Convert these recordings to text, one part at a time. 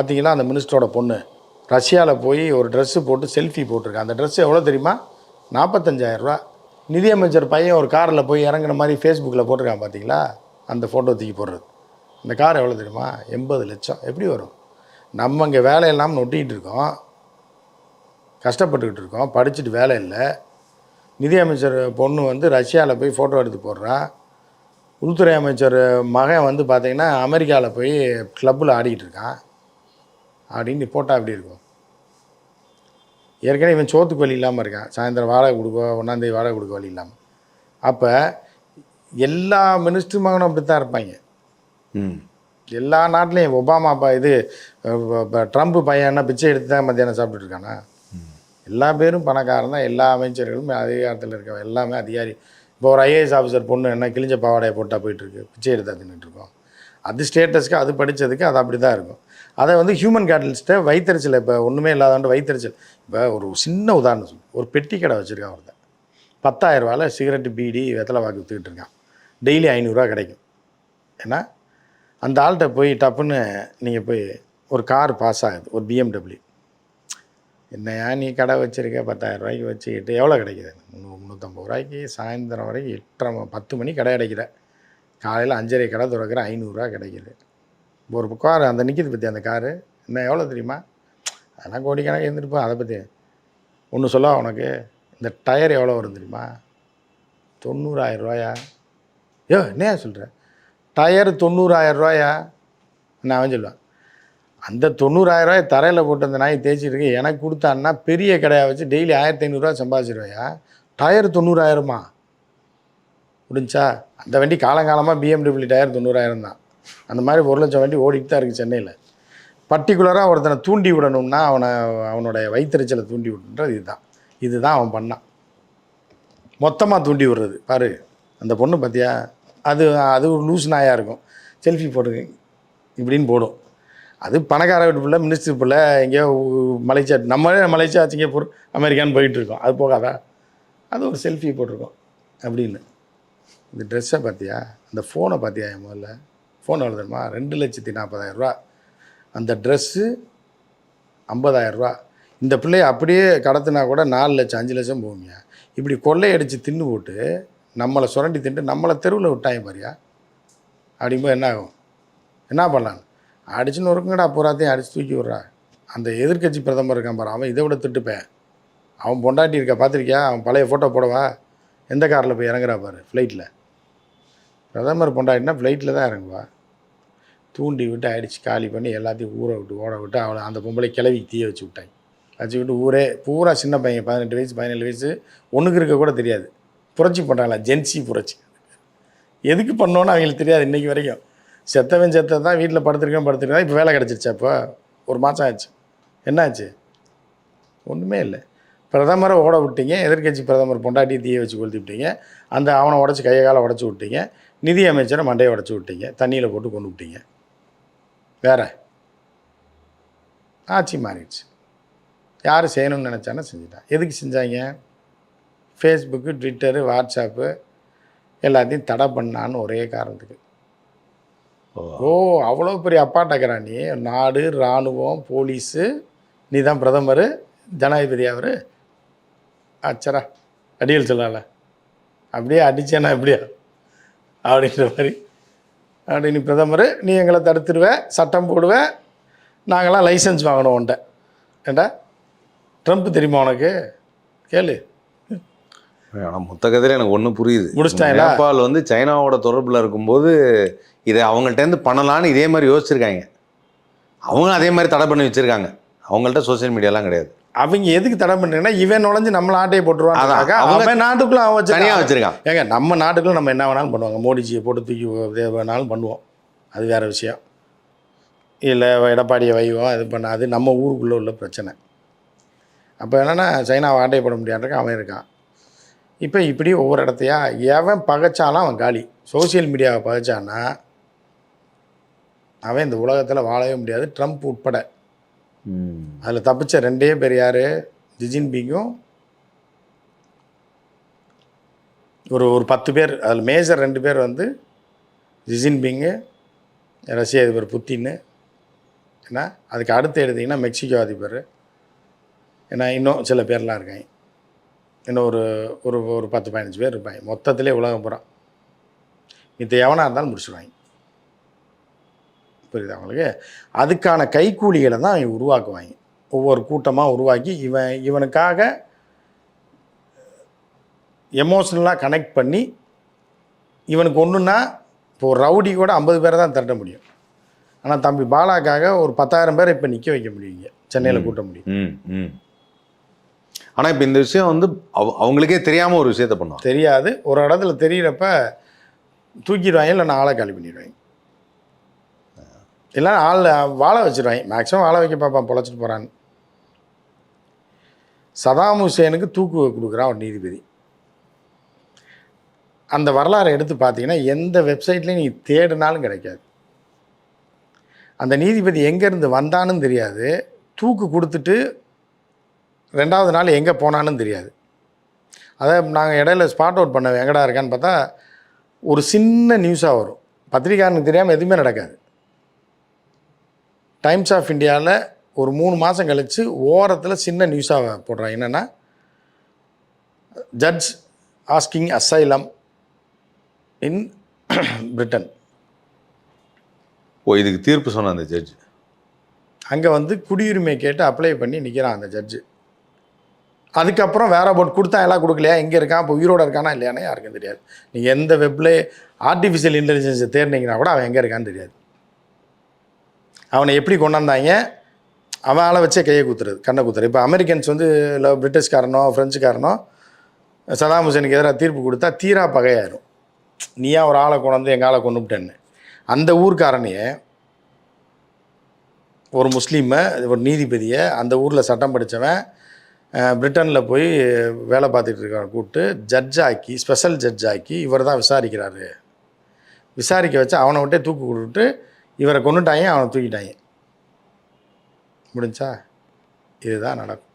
பார்த்தீங்களா? அந்த மினிஸ்டரோட பொண்ணு. ரஷ்யாவில் போய் ஒரு ட்ரெஸ்ஸு போட்டு செல்ஃபி போட்டிருக்கேன் அந்த ட்ரெஸ் எவ்வளோ தெரியுமா? நாற்பத்தஞ்சாயிரரூவா நிதியமைச்சர் பையன் ஒரு காரில் போய் இறங்குன மாதிரி ஃபேஸ்புக்கில் போட்டிருக்கான் பார்த்தீங்களா? அந்த ஃபோட்டோ தூக்கி போடுறது. இந்த கார் எவ்வளோ தெரியுமா? எண்பது லட்சம். எப்படி வரும்? நம்ம இங்கே வேலை இல்லாமல் இருக்கோம். கஷ்டப்பட்டுக்கிட்டு இருக்கோம். படிச்சுட்டு வேலை இல்லை. நிதியமைச்சர் பொண்ணு வந்து ரஷ்யாவில் போய் ஃபோட்டோ எடுத்து போடுறான் உள்துறை அமைச்சர் மகன் வந்து பார்த்திங்கன்னா அமெரிக்காவில் போய் கிளப்பில் ஆடிக்கிட்டு இருக்கான். அப்படின்னு போட்டால் எப்படி இருக்கும்? ஏற்கனவே இவன் சோத்துக்கு வழி இல்லாமல் இருக்கான். சாயந்தரம் வாடகை கொடுக்க ஒன்றாந்தேதி வாடகை கொடுக்க வழி இல்லாமல் அப்போ எல்லா மினிஸ்டர் மகனும் அப்படி தான் இருப்பாங்க. ம். எல்லா நாட்டிலையும் ஒபாமா பா இது ட்ரம்ப் பையன் என்ன பிச்சை எடுத்து தான் மத்தியானம் சாப்பிட்டுட்டு இருக்கானா? எல்லா பேரும் பணக்காரன் தான். எல்லா அமைச்சர்களும் அதிகாரத்தில் இருக்க எல்லாமே அதிகாரி. இப்போ ஒரு ஐஏஎஸ் ஆஃபீஸர் பொண்ணு என்ன கிழிஞ்ச பாவாடையை போட்டால் போயிட்டுருக்கு பிச்சை எடுத்தா தின்னுட்டு இருக்கோம். அது ஸ்டேட்டஸ்க்கு அது படித்ததுக்கு அது அப்படி தான் இருக்கும். அதை வந்து ஹியூமன் கேட்டலிஸ்ட்டை வைத்தறிச்சல் இப்போ ஒன்றுமே இல்லாதாண்டு வைத்தறிச்சல். இப்போ ஒரு சின்ன உதாரணம் சொல்லு. ஒரு பெட்டி கடை வச்சுருக்கான் ஒருத்தன். பத்தாயிரம் ரூபாயில் சிகரெட்டு பீடி வெத்தலை வாக்கு விற்றுக்கிட்டு இருக்கான். டெய்லி ஐநூறுரூவா கிடைக்கும். ஏன்னா அந்த ஆள்கிட்ட போய் டப்புன்னு நீங்கள் போய் ஒரு கார் பாஸ் ஆகுது. ஒரு பிஎம்டபிள்யூ என்னையா நீ கடை வச்சுருக்க? பத்தாயிரம் ரூபாய்க்கு வச்சுக்கிட்டு எவ்வளோ கிடைக்குது? முந்நூறு முந்நூற்றம்பது ரூபாய்க்கு சாயந்தரம் வரைக்கும் எட்டரை பத்து மணி கடை அடைக்கிற. காலையில் அஞ்சரை கடை திறக்கிற ஐநூறுரூவா கிடைக்குது. ஒரு கார் அந்த நிற்கிது பற்றி அந்த காரு? என்ன எவ்வளோ தெரியுமா? அதெல்லாம் கோடிக்கணக்காக இருந்துருப்போம். அதை பற்றி ஒன்று சொல்ல உனக்கு இந்த டயர் எவ்வளோ வரும் தெரியுமா? தொண்ணூறாயிரம் ரூபாயா? ஏ என்ன சொல்கிற டயர் தொண்ணூறாயிரம் ரூபாயா? நான் அவன் சொல்லுவான். அந்த தொண்ணூறாயிரம் ரூபாய் தரையில் போட்டு அந்த நாய் தேய்ச்சிட்டு எனக்கு கொடுத்தான்னா பெரிய கடையை வச்சு டெய்லி ஆயிரத்தி ஐநூறுரூவா சம்பாதிச்சிருவையா? டயர் தொண்ணூறாயிரமா? முடிஞ்சா அந்த வண்டி காலங்காலமாக பிஎம்டபிள்யூ டயர் தொண்ணூறாயிரம் தான். அந்த மாதிரி ஒரு லட்சம் வண்டி ஓடிட்டு தான் இருக்குது சென்னையில். பர்டிகுலராக ஒருத்தனை தூண்டி விடணும்னா அவனை அவனுடைய வயிற்றுச்சலை தூண்டி விடணுன்றது இதுதான். இதுதான் அவன் பண்ணான். மொத்தமாக தூண்டி விடுறது. பாரு அந்த பொண்ணு பார்த்தியா அது அது ஒரு லூஸ் நாயாக இருக்கும். செல்ஃபி போடுங்க இப்படின்னு போடும். அது பணக்கார வீட்டு பிள்ளை மினிஸ்டர் பிள்ளை எங்கேயோ ஊ- மலேசியா நம்மளே மலேசியா சிங்கப்பூர் அமெரிக்கான்னு போயிட்டுருக்கோம் அது போகாதா? அது ஒரு செல்ஃபி போட்டிருக்கோம். அப்படின்னு. இந்த ட்ரெஸ்ஸை பார்த்தியா அந்த ஃபோனை பார்த்தியா என் முதல்ல? ஃபோன் எவ்வளோ தெரியுமா? ரெண்டு லட்சத்தி நாற்பதாயிரரூவா அந்த ட்ரெஸ்ஸு ஐம்பதாயிரரூவா இந்த பிள்ளைய அப்படியே கடத்தினா கூட நாலு லட்சம் அஞ்சு லட்சம் போகுங்க இப்படி கொள்ளையடித்து தின்னு போட்டு நம்மளை சுரண்டி தின்ட்டு நம்மளை தெருவில் விட்டாங்க பாரியா? அப்படிங்கும்போது என்ன ஆகும் என்ன பண்ணலாம்? அடிச்சுன்னு இருக்குங்கடா பூராத்தையும் அடிச்சு தூக்கி விட்றா. அந்த எதிர்க்கட்சி பிரதமர் இருக்கான் பாரு அவன் இதை விட திட்டுப்பேன். அவன் பொண்டாட்டி இருக்கா பார்த்துருக்கியா? அவன் பழைய ஃபோட்டோ போடவா? எந்த காரில் போய் இறங்குறா பாரு ஃப்ளைட்டில் பிரதமர் பொண்டாட்டினா ஃப்ளைட்டில் தான் இறங்குவா. தூண்டி விட்டு அடித்து காலி பண்ணி எல்லாத்தையும் ஊற விட்டு ஓட விட்டு அவளை அந்த பொம்பளை கிளவி தீய வச்சு விட்டாங்க வச்சு விட்டு ஊரே பூரா சின்ன பையன் பதினெட்டு வயசு பதினேழு வயசு ஒன்றுக்கு இருக்க கூட தெரியாது. புரட்சி பண்ணுறாங்களா ஜென்சி புரட்சி. எதுக்கு பண்ணோன்னு அவங்களுக்கு தெரியாது இன்றைக்கி வரைக்கும். செத்தவன் செத்த தான் வீட்டில் படுத்துருக்கேன் படுத்துருக்கேன் இப்போ வேலை கிடச்சிருச்சா இப்போ? ஒரு மாதம் ஆச்சு. என்னாச்சு? ஒன்றுமே இல்லை. பிரதமரை ஓட விட்டீங்க எதிர்க்கட்சி பிரதமர் பொண்டாட்டி தீய வச்சு கொளுத்தி விட்டீங்க. அந்த அவனை உடச்சி கையை காலை உடச்சி விட்டீங்க. நிதி அமைச்சரை மண்டையை உடச்சி விட்டீங்க. தண்ணியில் போட்டு கொண்டு விட்டீங்க. வேற? ஆட்சி மாறிடுச்சு. யார் செய்யணும்னு நினச்சானே செஞ்சுட்டான் எதுக்கு செஞ்சாங்க? ஃபேஸ்புக்கு ட்விட்டரு வாட்ஸ்அப்பு எல்லாத்தையும் தடை பண்ணான்னு ஒரே காரணத்துக்கு. ஓ. அவ்வளோ பெரிய அப்பாட்டக்கிறா நீ. நாடு இராணுவம் போலீஸு நீ தான் பிரதமர் ஜனாதிபதி அவர். அச்சரா அடிகள் சொல்லல. அப்படியே அடிச்சேனா எப்படியா? அப்படின்ற மாதிரி. அப்படி நீ பிரதமர் நீ எங்களை தடுத்துருவ சட்டம் போடுவ நாங்களாம் லைசன்ஸ் வாங்கணும் உன்ட்ட ஏண்டா? ட்ரம்ப் தெரியுமா உனக்கு? கேளு. ஆனால் மொத்த கதையில எனக்கு ஒன்று புரியுது. முடிச்சிட்டாங்களா? நேபாள் வந்து சைனாவோட தொடர்பில் இருக்கும்போது இதை அவங்கள்ட்டேருந்து பண்ணலான்னு இதே மாதிரி யோசிச்சிருக்காங்க. அவங்க அதே மாதிரி தடை பண்ணி வச்சிருக்காங்க. அவங்கள்ட்ட சோஷியல் மீடியாலாம் கிடையாது. அவங்க எதுக்கு தடை பண்ணுறீங்கன்னா இவன் நுழைஞ்சு நம்மள ஆட்டையை அவங்க அவன் நாட்டுக்குள்ள அவன் தனியாக வச்சிருக்கான். ஏங்க நம்ம நாட்டுக்குள்ள நம்ம என்ன வேணாலும் பண்ணுவாங்க. மோடிஜியை போட்டு தூக்கி வேணாலும் பண்ணுவோம். அது வேற விஷயம். இல்லை எடப்பாடியை வைவோம் இது பண்ண அது நம்ம ஊருக்குள்ளே உள்ள பிரச்சனை. அப்போ என்னென்னா சைனாவை ஆட்டை போட முடியாதுக்கு அவன் இருக்கான். இப்போ இப்படி ஒவ்வொரு இடத்தையா எவன் பகைச்சாலும் அவன் காலி. சோஷியல் மீடியாவை பகைச்சான்னா அவன் இந்த உலகத்தில் வாழவே முடியாது. ட்ரம்ப் உட்பட. அதில் தப்பிச்ச ரெண்டே பேர் யார்? ஜிஜின் பிங்கும் ஒரு ஒரு பத்து பேர் அதில் மேஜர் ரெண்டு பேர் வந்து ஜிஜின் பிங்கு ரஷ்ய அதிபர் புத்தின்னு ஏன்னா அதுக்கு அடுத்து எடுத்திங்கன்னா மெக்சிகோ அதிபர். ஏன்னா இன்னும் சில பேர்லாம் இருக்காங்க. இன்னும் ஒரு ஒரு ஒரு பத்து பதினஞ்சு பேர் இருப்பாங்க. மொத்தத்திலே உலகம் பூரா. மித்த எவனாக இருந்தாலும் முடிச்சுடுவாங்க புரியுதா அவங்களுக்கு அதுக்கான கைக்கூலிகளை தான் அவங்க உருவாக்குவாங்க. ஒவ்வொரு கூட்டமாக உருவாக்கி இவன் இவனுக்காக எமோஷ்னலாக கனெக்ட் பண்ணி இவனுக்கு ஒன்றுன்னா இப்போ ஒரு ரவுடி கூட ஐம்பது பேரை தான் திரட்ட முடியும். ஆனால் தம்பி பாலாக்காக ஒரு பத்தாயிரம் பேரை இப்போ நிற்க வைக்க முடியுங்க சென்னையில் கூட்ட முடியும். ம் ம். ஆனால் இப்போ இந்த விஷயம் வந்து அவ அவங்களுக்கே தெரியாமல் ஒரு விஷயத்த பண்ணுவாங்க. தெரியாது. ஒரு இடத்துல தெரியிறப்ப தூக்கிடுவாங்க இல்லை நான் ஆளை காலி பண்ணிடுவாங்க. இல்லை ஆள் வாழ வச்சிருவாங்க. மேக்ஸிமம் வாழ வைக்க பார்ப்பான் பொழைச்சிட்டு போகிறான்னு சதாம் ஹுசேனுக்கு தூக்கு கொடுக்குறான் ஒரு நீதிபதி. அந்த வரலாறை எடுத்து பார்த்தீங்கன்னா எந்த வெப்சைட்லேயும் நீ தேடினாலும் கிடைக்காது. அந்த நீதிபதி எங்கேருந்து வந்தான்னு தெரியாது. தூக்கு கொடுத்துட்டு ரெண்டாவது நாள் எங்கே போனான்னு தெரியாது. அதை நாங்கள் இடையில ஸ்பாட் அவுட் பண்ண எங்கடா இருக்கான்னு பார்த்தா ஒரு சின்ன நியூஸாக வரும். பத்திரிக்காரனுக்கு தெரியாமல் எதுவுமே நடக்காது. டைம்ஸ் ஆஃப் இந்தியாவில் ஒரு மூணு மாதம் கழித்து ஓரத்தில் சின்ன நியூஸாக போடுறாங்க. என்னென்னா judge asking asylum in Britain ஓ இதுக்கு தீர்ப்பு சொன்ன அந்த ஜட்ஜ் அங்கே வந்து குடியுரிமை கேட்டு அப்ளை பண்ணி நிற்கிறான் அந்த ஜட்ஜு அதுக்கப்புறம் வேற போட் கொடுத்தா எல்லாம் கொடுக்கலையா? எங்கே இருக்கான் இப்போ உயிரோட இருக்கானா இல்லையானே யாருக்கும் தெரியாது. நீங்கள் எந்த வெப்பில் ஆர்டிஃபிஷியல் இன்டெலிஜென்ஸை தேர்ந்தீங்கன்னா கூட அவன் எங்கே இருக்கான்னு தெரியாது. அவனை எப்படி கொண்டாந்தாங்க? அவன் ஆளை வச்சே கையை குத்துறது கண்ணை குத்துறது. இப்போ அமெரிக்கன்ஸ் வந்து இல்லை பிரிட்டிஷ்காரனோ ஃப்ரெஞ்சுக்காரனோ சதாம் ஹுசேனுக்கு எதிராக தீர்ப்பு கொடுத்தா தீரா பகையாயிரும். நீயா ஒரு ஆளை கொண்டாந்து எங்கள் ஆளை கொண்டு விட்டேன்னு? அந்த ஊர்க்காரனையே ஒரு முஸ்லீமை ஒரு நீதிபதியை அந்த ஊரில் சட்டம் படித்தவன் பிரிட்டனில் போய் வேலை பார்த்துட்டு இருக்கவன் கூப்பிட்டு ஜட்ஜ் ஆக்கி ஸ்பெஷல் ஜட்ஜ் ஆக்கி இவர் தான் விசாரிக்கிறாரு. விசாரிக்க வச்சு அவனை விட்டே தூக்கு கொடுத்துட்டு இவரை கொண்டுட்டாங்க அவனை தூக்கிட்டாங்க. முடிஞ்சா? இதுதான் நடக்கும்.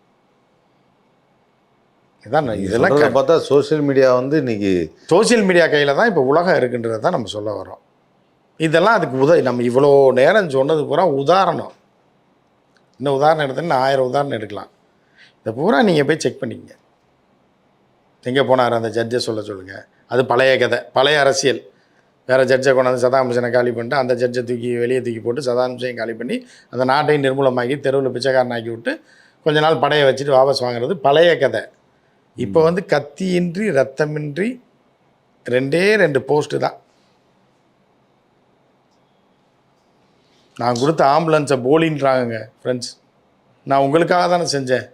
இதான் இதெல்லாம் பார்த்தா சோஷியல் மீடியா வந்து இன்னைக்கு சோஷியல் மீடியா கையில் தான் இப்போ உலகம் இருக்குன்றதை தான் நம்ம சொல்ல வரோம் இதெல்லாம் அதுக்கு உதவி நம்ம இவ்வளோ நேரம் சொன்னது பூரா உதாரணம். இன்னும் உதாரணம் எடுத்தோன்னா ஆயிரம் உதாரணம் எடுக்கலாம். இதை பூரா நீங்கள் போய் செக் பண்ணிக்கங்க. எங்கே போனார் அந்த ஜட்ஜை சொல்ல சொல்லுங்கள் அது பழைய கதை பழைய அரசியல். வேறு ஜட்ஜை கொண்டாந்து சதாம் ஹுசேனை காலி பண்ணிட்டு அந்த ஜட்ஜை தூக்கி வெளியே தூக்கி போட்டு சதாம் ஹுசேன் காலி பண்ணி அந்த நாட்டையும் நிர்மூலமாக்கி தெருவில் பிச்சைக்காரனாக்கி விட்டு கொஞ்ச நாள் படையை வச்சுட்டு வாபஸ் வாங்குறது பழைய கதை. இப்போ வந்து கத்தியின்றி ரத்தமின்றி ரெண்டே ரெண்டு போஸ்ட்டு தான். நான் கொடுத்த ஆம்புலன்ஸை போலின்றாங்க ஃப்ரெண்ட்ஸ் நான் உங்களுக்காக தானே செஞ்சேன்.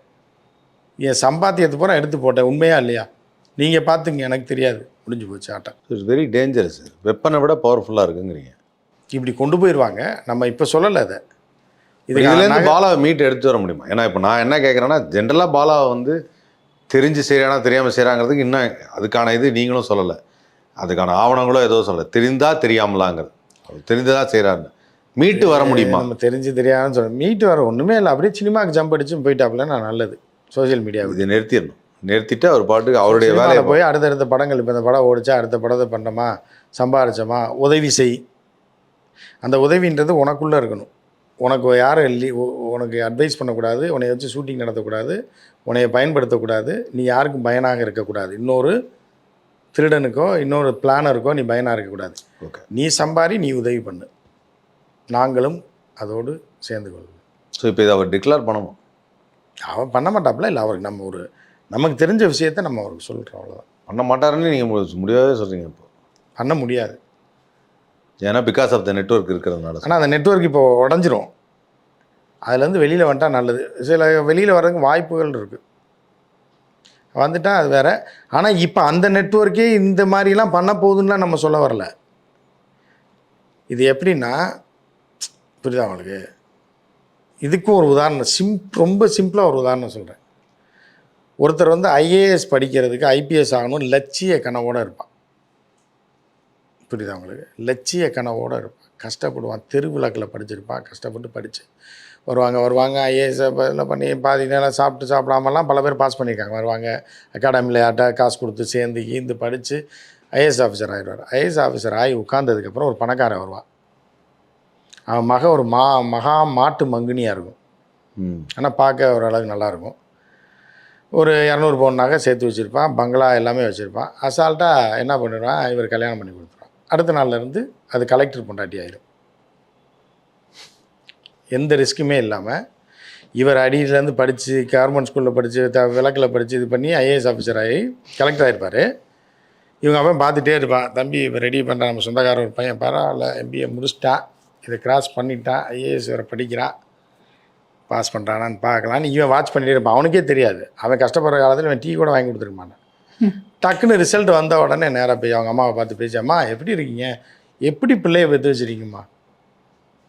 என் சம்பாத்தியத்தை பூரா எடுத்து போட்டேன் உண்மையா இல்லையா? நீங்கள் பார்த்துங்க எனக்கு தெரியாது. முடிஞ்சு போச்சு ஆட்டம் இட்ஸ் வெரி டேஞ்சரஸ் வெப்பனை விட பவர்ஃபுல்லாக இருக்குங்கிறீங்க. இப்படி கொண்டு போயிடுவாங்க நம்ம இப்போ சொல்லலை அதை. இதுலேருந்து பாலாவை மீட் எடுத்து வர முடியுமா? ஏன்னா இப்போ நான் என்ன கேட்குறேன்னா ஜென்ரலாக பாலாவை வந்து தெரிஞ்சு செய்கிறானா தெரியாமல் செய்கிறாங்கிறதுக்கு இன்னும் அதுக்கான இது நீங்களும் சொல்லலை. அதுக்கான ஆவணங்களும் ஏதோ சொல்லலை. தெரிந்தா தெரியாமலாங்கிறது. அவர் தெரிந்ததா செய்கிறாருன்னு மீட்டு வர முடியுமா? நம்ம தெரிஞ்சு தெரியாதுன்னு சொல்ல மீட்டு வர ஒன்றுமே இல்லை. அப்படியே சினிமாக்கு ஜம்ப் அடிச்சு போயிட்டாப்புல நான் நல்லது. சோஷியல் மீடியாவுக்கு இதை நிறுத்திடணும். நிறுத்திட்டு அவர் பாட்டுக்கு அவருடைய வேலையை போய் அடுத்தடுத்த படங்கள் இப்போ இந்த படம் ஓடிச்சா அடுத்த படத்தை பண்ணோமா சம்பாரிச்சோமா உதவி செய். அந்த உதவின்றது உனக்குள்ளே இருக்கணும். உனக்கு யாரும் இல்லை உனக்கு அட்வைஸ் பண்ணக்கூடாது உன்னை வச்சு ஷூட்டிங் நடத்தக்கூடாது உன்னைய பயன்படுத்தக்கூடாது நீ யாருக்கும் பயனாக இருக்கக்கூடாது. இன்னொரு திருடனுக்கோ இன்னொரு பிளானருக்கோ நீ பயனாக இருக்கக்கூடாது. ஓகே நீ சம்பாரி நீ உதவி பண்ணு. நாங்களும் அதோடு சேர்ந்து கொள்வோம். ஸோ இப்போ இதை அவர் டிக்ளேர் பண்ணணும்? அவன் பண்ண மாட்டாப்புல இல்லை அவருக்கு நம்ம ஒரு நமக்கு தெரிஞ்ச விஷயத்த நம்ம அவருக்கு சொல்கிறோம் அவ்வளோதான் பண்ண மாட்டாருன்னு நீங்கள் முடியாதே சொல்கிறீங்க இப்போ. பண்ண முடியாது. ஏன்னா பிகாஸ் ஆஃப் த நெட்வொர்க் இருக்கிறதுனால ஆனால் அந்த நெட்வொர்க் இப்போ உடஞ்சிரும். அதுலேருந்து வெளியில் வந்துட்டா நல்லது. சில வெளியில் வர்றதுக்கு வாய்ப்புகள் இருக்குது வந்துட்டா அது வேற. ஆனால் இப்போ அந்த நெட்வொர்க்கே இந்த மாதிரிலாம் பண்ண போகுதுன்னுலாம் நம்ம சொல்ல வரல. இது எப்படின்னா புரியுதா உங்களுக்கு? இதுக்கும் ஒரு உதாரணம். சிம் ரொம்ப சிம்பிளாக ஒரு உதாரணம் சொல்கிறேன் ஒருத்தர் வந்து ஐஏஎஸ் படிக்கிறதுக்கு ஐபிஎஸ் ஆகணும் லட்சிய கனவோடு இருப்பான். புரியுதா உங்களுக்கு? லட்சிய கனவோடு இருப்பான். கஷ்டப்படுவான். தெருவிளக்கில் படிச்சிருப்பான். கஷ்டப்பட்டு படித்து வருவாங்க. வருவாங்க. ஐஏஎஸ் எல்லாம் பண்ணி பாதி நேரம் சாப்பிட்டு சாப்பிடாமலாம் பல பேர் பாஸ் பண்ணியிருக்காங்க. வருவாங்க. அகாடமியில் யார்ட்டா காசு கொடுத்து சேர்ந்து ஈந்து படித்து ஐஏஎஸ் ஆஃபீஸர் ஆகிடுவார் ஐஏஎஸ் ஆஃபீஸர் ஆகி உட்கார்ந்ததுக்கப்புறம் ஒரு பணக்காரன் வருவான். அவன் மக ஒரு மா மகா மாட்டு மங்குனியாக இருக்கும். ஆனால் பார்க்க ஓரளவுக்கு நல்லாயிருக்கும் ஒரு இரநூறு பவுன் சேர்த்து வச்சுருப்பான் பங்களா எல்லாமே வச்சுருப்பான். அசால்ட்டாக என்ன பண்ணிடுவான்? இவர் கல்யாணம் பண்ணி கொடுத்துருவான். அடுத்த நாள்லேருந்து அது கலெக்டர் பொண்டாட்டி ஆயிடும். எந்த ரிஸ்க்குமே இல்லாமல் இவர் அடியிலேருந்து படித்து கவர்மெண்ட் ஸ்கூலில் படித்து த விளக்கில் படித்து இது பண்ணி ஐஏஎஸ் ஆஃபீஸர் ஆகி கலெக்டர் ஆகிருப்பார் இவங்க அவன் பார்த்துட்டே இருப்பான். தம்பி இப்போ ரெடி பண்ணுறான் நம்ம சொந்தக்காரர் ஒரு பையன். பரவாயில்ல. எம்பிஏ முடிச்சிட்டான். இதை கிராஸ் பண்ணிட்டான். ஐஏஎஸ் வேறு படிக்கிறான். பாஸ் பண்ணுறானான்னு பார்க்கலான்னு இவன் வாட்ச் பண்ணிட்டே இருப்பான். அவனுக்கே தெரியாது. அவன் கஷ்டப்படுற காலத்தில் இவன் டீ கூட வாங்கி கொடுத்துருக்க மாட்டான். டக்குன்னு ரிசல்ட் வந்த உடனே நேராக போய் அவங்க அம்மாவை பார்த்து பேசியம்மா எப்படி இருக்கீங்க? எப்படி பிள்ளையை பெற்று வச்சுருக்கீங்கம்மா?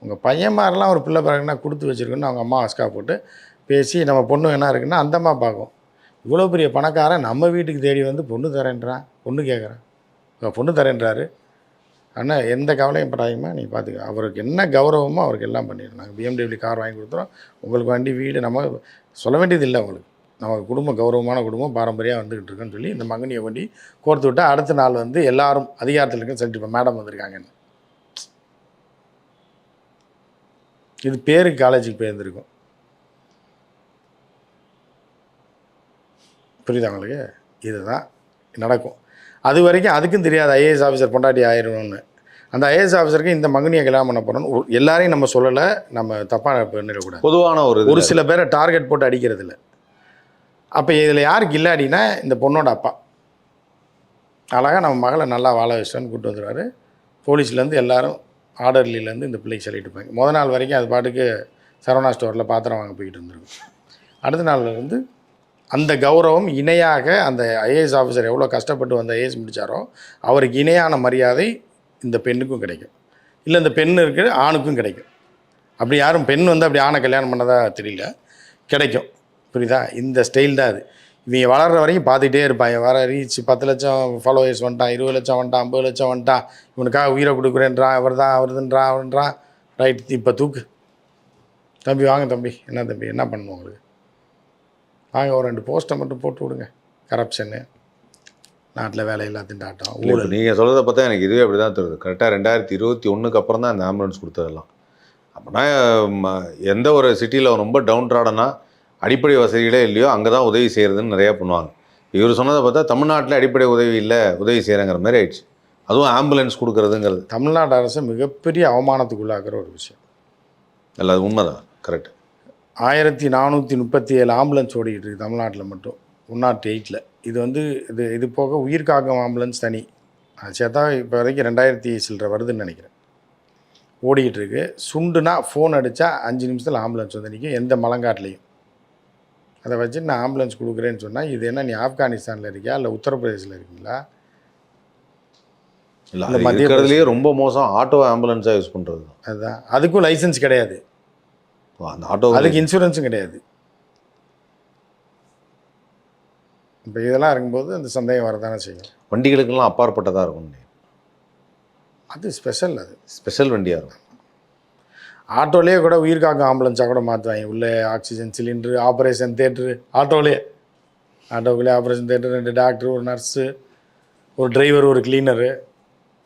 உங்கள் பையன் மாதிரிலாம் ஒரு பிள்ளை பிறகுனா கொடுத்து வச்சுருக்குன்னு அவங்க அம்மா அஸ்கா போட்டு பேசி நம்ம பொண்ணு என்ன இருக்குன்னா அந்தம்மா பார்க்கும். இவ்வளோ பெரிய பணக்காரன் நம்ம வீட்டுக்கு தேடி வந்து பொண்ணு தரேன்றான். பொண்ணு கேட்குறான் பொண்ணு தரேன்றாரு. ஆனால் எந்த கவலையும் படாதீங்கம்மா. நீ பார்த்துக்க அவருக்கு என்ன கௌரவமோ அவருக்கு எல்லாம் பண்ணிடுறோம் நாங்கள் பிஎம்டபிள்யூ கார் வாங்கி கொடுத்துறோம் உங்களுக்கு வண்டி வீடு நம்ம சொல்ல வேண்டியது இல்லை அவங்களுக்கு. நம்ம குடும்பம் கௌரவமான குடும்பம் பாரம்பரியாக வந்துக்கிட்டு இருக்குன்னு சொல்லி இந்த மங்கனியை வண்டி கோர்த்து விட்டால் அடுத்த நாள் வந்து எல்லாரும் அதிகாரத்தில் இருக்க சொல்லிட்டு இப்போ மேடம் வந்திருக்காங்கன்னு இது பேருக்கு காலேஜுக்கு போயிருந்துருக்கும் புரியுதா உங்களுக்கு? இதுதான் நடக்கும். அது வரைக்கும் அதுக்கும் தெரியாது ஐஏஎஸ் ஆஃபீஸர் பொண்டாட்டி ஆயிரணும்னு. அந்த ஐஏஎஸ் ஆஃபீஸருக்கு இந்த மகனியை கல்யாணம் பண்ண போகிறோம் எல்லாரையும் நம்ம சொல்லலை நம்ம தப்பாக பண்ணிடக்கூடாது. பொதுவான ஒரு ஒரு சில பேரை டார்கெட் போட்டு அடிக்கிறது இல்லை அப்போ இதில் யாருக்கு இல்லாடினா இந்த பொண்ணோட அப்பா. அழகாக நம்ம மகளை நல்லா வாழ வச்சிட்டோன்னு கூப்பிட்டு வந்துடுவார் போலீஸ்லேருந்து எல்லாரும் ஆர்டர்லிலேருந்து இந்த பிள்ளைக்கு சொல்லிட்டு இருப்பாங்க முத நாள் வரைக்கும் அது பாட்டுக்கு சரவணா ஸ்டோரில் பாத்திரம் வாங்க போய்கிட்டு இருந்திருக்கும். அடுத்த நாள்ல இருந்து அந்த கௌரவம் இணையாக அந்த ஐஏஎஸ் ஆஃபீஸர் எவ்வளோ கஷ்டப்பட்டு வந்த ஐஏஎஸ் முடித்தாரோ அவருக்கு இணையான மரியாதை இந்த பெண்ணுக்கும் கிடைக்கும். இல்லை இந்த பெண் இருக்கிற ஆணுக்கும் கிடைக்கும். அப்படி யாரும் பெண் வந்து அப்படி ஆணை கல்யாணம் பண்ணதா தெரியல. கிடைக்கும். புரியுதா? இந்த ஸ்டைல் தான் அது. இவங்க வளர்கிற வரைக்கும் பார்த்துக்கிட்டே இருப்பாங்க வர ரீச் பத்து லட்சம் ஃபாலோவர்ஸ் வந்துட்டான் இருபது லட்சம் வந்துட்டான் ஐம்பது லட்சம் வந்துட்டான். இவனுக்காக உயிரை கொடுக்குறேன்றான் அவர் தான் அவருதுன்றான் அவன்றான் ரைட் இப்போ தூக்கு. தம்பி வாங்க தம்பி. என்ன தம்பி? என்ன பண்ணணும் உங்களுக்கு? வாங்க ஒரு ரெண்டு போஸ்ட்டை மட்டும் போட்டு விடுங்க. கரப்ஷனு நாட்டில் வேலையில்லா திண்டாட்டம். இல்லை, ஊழல் இப்ப நீங்க சொல்றத பார்த்தா எனக்கு இதுவே அப்படி தான் தருது கரெக்டாக ரெண்டாயிரத்தி இருபத்தி ஒன்றுக்கு அப்புறம் தான் இந்த ஆம்புலன்ஸ் கொடுத்ததெல்லாம். அப்படின்னா எந்த ஒரு சிட்டியில் ரொம்ப டவுன் ட்ராடனா அடிப்படை வசதிகளே இல்லையோ அங்கே தான் உதவி செய்கிறதுன்னு நிறையா பண்ணுவாங்க. இவர் சொன்னதை பார்த்தா தமிழ்நாட்டில் அடிப்படை உதவி இல்லை உதவி செய்கிறேங்கிற மாதிரி ஆயிடுச்சு. அதுவும் ஆம்புலன்ஸ் கொடுக்கறதுங்கிறது. தமிழ்நாடு அரசு மிகப்பெரிய அவமானத்துக்குள்ளாக்குற ஒரு விஷயம். இல்லை அது உண்மைதான். கரெக்ட் ஆயிரத்தி நானூற்றி முப்பத்தி ஏழு ஆம்புலன்ஸ் ஓடிக்கிட்டு இருக்கு தமிழ்நாட்டில் மட்டும். ஒன் நாட் எயிட்டில் இது வந்து இது இது போக உயிர் காக்கும் ஆம்புலன்ஸ் தனி. அது சேர்த்தா இப்போ வரைக்கும் ரெண்டாயிரத்தி சில்லற வருதுன்னு நினைக்கிறேன். ஓடிக்கிட்டு இருக்கு. சுண்டுனா ஃபோன் அடித்தா அஞ்சு நிமிஷத்தில் ஆம்புலன்ஸ் வந்து நிற்கும் எந்த மலங்காட்டிலையும். அதை வச்சு நான் ஆம்புலன்ஸ் கொடுக்குறேன்னு சொன்னால் இது என்ன நீ ஆப்கானிஸ்தானில் இருக்கியா? இல்லை உத்தரப்பிரதேசில் இருக்கீங்களா? இல்லை மத்திய ரொம்ப மோசம். ஆட்டோ ஆம்புலன்ஸாக யூஸ் பண்ணுறது தான். அதுதான். அதுக்கும் லைசன்ஸ் கிடையாது. அந்த ஆட்டோ அதுக்கு இன்சூரன்ஸும் கிடையாது. இப்போ இதெல்லாம் இருக்கும்போது அந்த சந்தேகம் வரதானே செய்யும். வண்டிகளுக்கெல்லாம் அப்பாற்பட்டதாக இருக்கும். அது ஸ்பெஷல் அது. ஸ்பெஷல் வண்டியாக இருக்கும். ஆட்டோலேயே கூட உயிர் காக்கும் ஆம்புலன்ஸாக கூட மாற்றுவாங்க உள்ளே ஆக்சிஜன் சிலிண்டரு ஆப்ரேஷன் தேட்ரு ஆட்டோலேயே. ஆட்டோக்குள்ளே ஆப்ரேஷன் தேட்டர் ரெண்டு டாக்டர் ஒரு நர்ஸு ஒரு டிரைவர் ஒரு கிளீனரு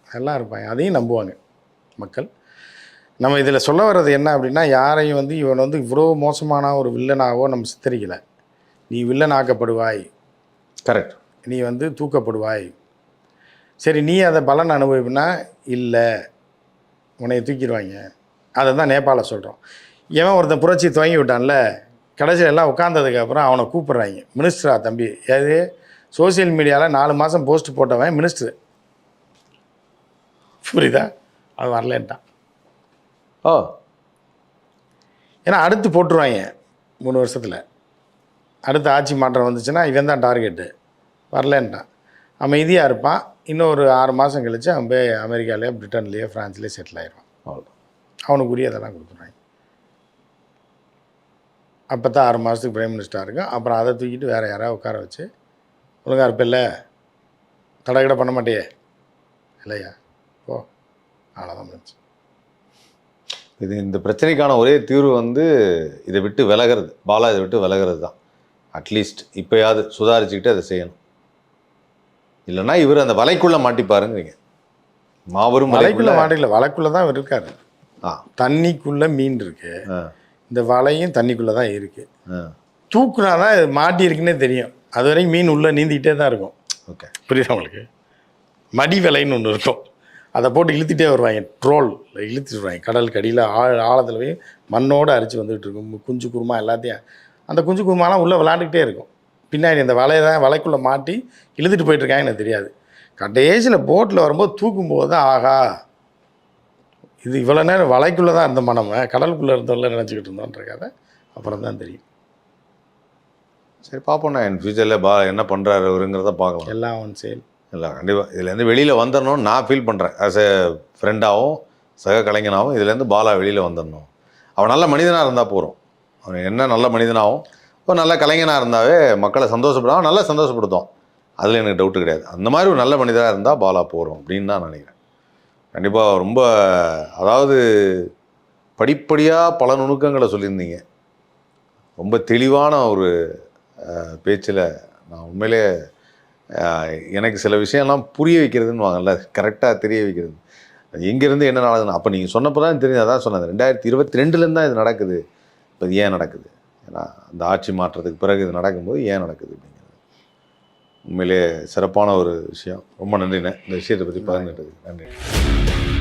எல்லாம் இருப்பாங்க. அதையும் நம்புவாங்க மக்கள். நம்ம இதில் சொல்ல வர்றது என்ன அப்படின்னா யாரையும் வந்து இவன் வந்து இவ்வளோ மோசமான ஒரு வில்லனாவோ நம்ம சித்தரிக்கலை. நீ வில்லனாக்கப்படுவாய். கரெக்ட் நீ வந்து தூக்கப்படுவாய். சரி நீ அதை பலன் அனுபவிப்புனா இல்லை. உன்னை தூக்கிடுவாங்க. அதை தான் நேபாள சொல்கிறோம் எவன் ஒருத்தன் புரட்சி துவங்கி விட்டான்ல கடைசியில் எல்லாம் உட்காந்ததுக்கு அப்புறம் அவனை கூப்பிட்றாங்க. மினிஸ்டரா தம்பி. அது சோஷியல் மீடியாவில் நாலு மாதம் போஸ்ட் போட்டவன் மினிஸ்டர் புரியுதா? அவன் வரலன்ட்டான். ஓ. ஏன்னா அடுத்து போட்டுருவாங்க மூணு வருஷத்தில். அடுத்த ஆட்சி மாற்றம் வந்துச்சுன்னா இவன் தான் டார்கெட்டு. வரலன்ட்டான். அமைதியாக இருப்பான். இன்னும் ஒரு ஆறு மாதம் கழிச்சு அவன் போய் அமெரிக்காலேயோ பிரிட்டன்லேயோ ஃப்ரான்ஸ்லேயோ செட்டில் ஆயிடுவான். அவ்வளோ அவனுக்கு உரியதெல்லாம் கொடுத்துருவாங்க. அப்போ தான் ஆறு மாதத்துக்கு பிரைம் மினிஸ்டராக இருக்கும் அப்புறம் அதை தூக்கிட்டு வேறு யாராவது உட்கார வச்சு ஒழுங்கா இருப்பில்ல தடகிட பண்ண மாட்டியே. இல்லையா? ஓ அவ்வளோதான் முடிஞ்சு. இது இந்த பிரச்சனைக்கான ஒரே தீர்வு வந்து இதை விட்டு விலகிறது. பாலா இதை விட்டு விலகிறது தான். அட்லீஸ்ட் இப்போயாவது சுதாரிச்சுக்கிட்டு அதை செய்யணும். இல்லைன்னா இவர் அந்த வலைக்குள்ளே மாட்டிப்பாருங்கிறீங்க. மாபெரும் வலைக்குள்ளே மாட்டிக்கல. வலைக்குள்ளே தான் அவர் இருக்காரு. ஆ. தண்ணிக்குள்ளே மீன் இருக்கு. இந்த வலையும் தண்ணிக்குள்ளே தான் இருக்குது தூக்குனா தான் இது மாட்டி இருக்குன்னே தெரியும். அது வரைக்கும் மீன் உள்ளே நீந்திக்கிட்டே தான் இருக்கும். ஓகே. புரியுதா உங்களுக்கு? மடி விலைன்னு ஒன்று இருக்கும். அதை போட்டு இழுத்துட்டே வருவாங்க. ட்ரோல். இழுத்துட்டு வருவாங்க. கடலுக்கு அடியில் ஆழ ஆழத்தில் போய் மண்ணோடு அரிச்சு வந்துட்டு இருக்கும். குஞ்சு குருமா எல்லாத்தையும். அந்த குஞ்சு குருமாலாம் உள்ளே விளாண்டுக்கிட்டே இருக்கும். பின்னாடி இந்த வலையை தான் வலைக்குள்ளே மாட்டி இழுத்துட்டு போயிட்டு இருக்காங்க எனக்கு தெரியாது. கடைசியில் போட்டில் வரும்போது தூக்கும்போது தான் ஆகா இது இவ்வளோ நேரம் வலைக்குள்ளே தான் இருந்த மனம். கடலுக்குள்ளே இருந்தோம்ல நினச்சிக்கிட்டு இருந்தோன்ற கதை அப்புறம் தான் தெரியும். சரி பார்ப்போம் நான் என் ஃபியூச்சரில் பா என்ன பண்ணுறாரு அவருங்கிறத பார்க்கலாம். எல்லாம் ஒன் செயல் இல்லை கண்டிப்பாக இதுலேருந்து வெளியில் வந்துடணும்னு நான் ஃபீல் பண்ணுறேன் ஆஸ் எ ஃப்ரெண்டாகவும் சக கலைஞனாகவும் இதுலேருந்து பாலா வெளியில் வந்துடணும். அவன் நல்ல மனிதனாக இருந்தால் போகிறோம் அவன் என்ன நல்ல மனிதனாகவும் இப்போ நல்ல கலைஞனாக இருந்தாவே மக்களை சந்தோஷப்படுவான். நல்லா சந்தோஷப்படுத்தும் அதில் எனக்கு டவுட்டு கிடையாது. அந்த மாதிரி ஒரு நல்ல மனிதராக இருந்தால் பாலா போகிறோம் அப்படின்னு தான் நினைக்கிறேன். கண்டிப்பாக ரொம்ப அதாவது படிப்படியாக பல நுணுக்கங்களை சொல்லியிருந்தீங்க. ரொம்ப தெளிவான ஒரு பேச்சில் நான் உண்மையிலே எனக்கு சில விஷயம்லாம் புரிய வைக்கிறதுன்னு வாங்கல்ல கரெக்டாக தெரிய வைக்கிறது. அது எங்கேருந்து என்ன நடக்குதுன்னு அப்போ நீங்கள் சொன்னப்போ தான் தெரிஞ்சு அதான் சொன்னது ரெண்டாயிரத்தி இருபத்தி ரெண்டுலேருந்து தான் இது நடக்குது. இப்போ ஏன் நடக்குது? ஏன்னா அந்த ஆட்சி மாற்றத்துக்கு பிறகு இது நடக்கும்போது ஏன் நடக்குது அப்படிங்கிறது. உண்மையிலே சிறப்பான ஒரு விஷயம். ரொம்ப நன்றிண்ணே. இந்த விஷயத்தை பற்றி பகிர்ந்துட்டதுக்கு நன்றி.